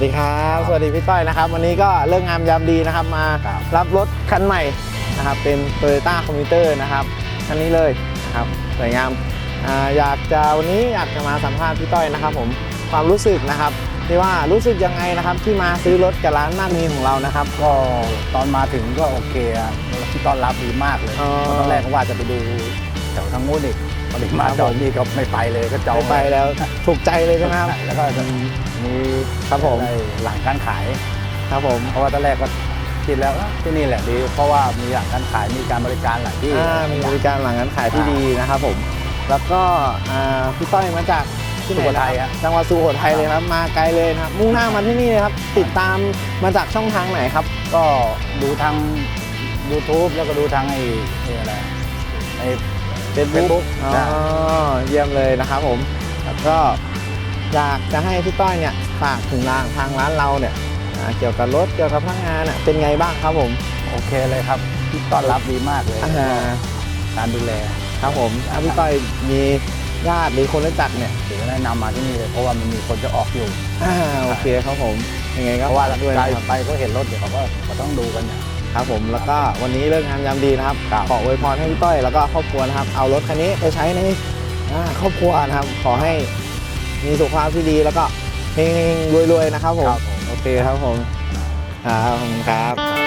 ดีครับ สวัสดีพี่ต้อยนะครับ วันนี้ก็เรื่องงามยามดีนะครับ มาครับรับรถคันใหม่นะครับ เป็น Toyota Commuter นะครับคันนี้เลยนะครับสวยงามอ่าอยากจะวันนี้อยากจะมาสัมภาษณ์พี่ต้อยนะครับผมความรู้สึกนะครับที่ว่ารู้สึกยังไงนะครับ ที่มาซื้อรถกับร้านมากมีของเรานะครับ ก็ตอนมาถึงก็โอเคอะที่ต้อนรับดีมากเลยอ๋อตอนแรกก็ว่าจะไปดูแถวทางนู้นอีกพอดีมาครับจอผดมนี่ก็ไม่ไปเลยก็จองไปแล้วถูกใจเลยใช่ไหมครับแล้วก็จะ มีครับผม ได้หลังการขาย ครับผม เพราะว่าตอนแรกก็คิดแล้วว่าที่นี่แหละดี เพราะว่ามีหลังการขายมีการบริการหลายที่ อ่ามีบริการหลังการขายที่ดีนะครับผม แล้วก็อ่าพี่ต้อยมาจากที่ไหนสุโขนะทัยครับอะจังหวัดสุโขทัยเลยครับ มาไกลเลยนะครับ มุ่งหน้ามาที่นี่เลยครับ ติดตามมาจากช่องทางไหนครับ ก็ดูทาง YouTube แล้วก็ดูทางไอ้ไอ้อะไรไอ้ Facebook อ๋อใช่เยี่ยมเลยนะครับผม แล้วก็ อยากจะให้พี่ต้อยเนี่ยฝากถึงร้านทางร้านเราเนี่ยอ่าเกี่ยวกับรถเกี่ยวกับพนักงานน่ะเป็นไงบ้างครับผมโอเคเลยครับที่ต้อนรับดีมากเลยอ่าการดูแลครับผมถ้าพี่ต้อยมีญาติหรือคนรู้จักเนี่ยถือว่าแนะนำมาที่นี่เลยเพราะว่ามันมีคนจะออกอยู่ อ่าโอเคครับผมยังไงก็เพราะว่าฝกด้วยไกลนะครับ ไปเขาเห็นรถเดี๋ยวเขาก็เขาต้องดูกันเนี่ย ครับผมแล้วก็วันนี้เลิกงามยามดีนะครับครับขออวยพรให้พี่ต้อยแล้วก็ครอบครัวนะครับเอารถคันนี้ไปใช้ในอ่าครอบครัวนะครับ ขอให้ มีสุขภาพที่ดีแล้วก็เฮงๆรวยๆนะครับผม โอเคครับผมครับผมครับ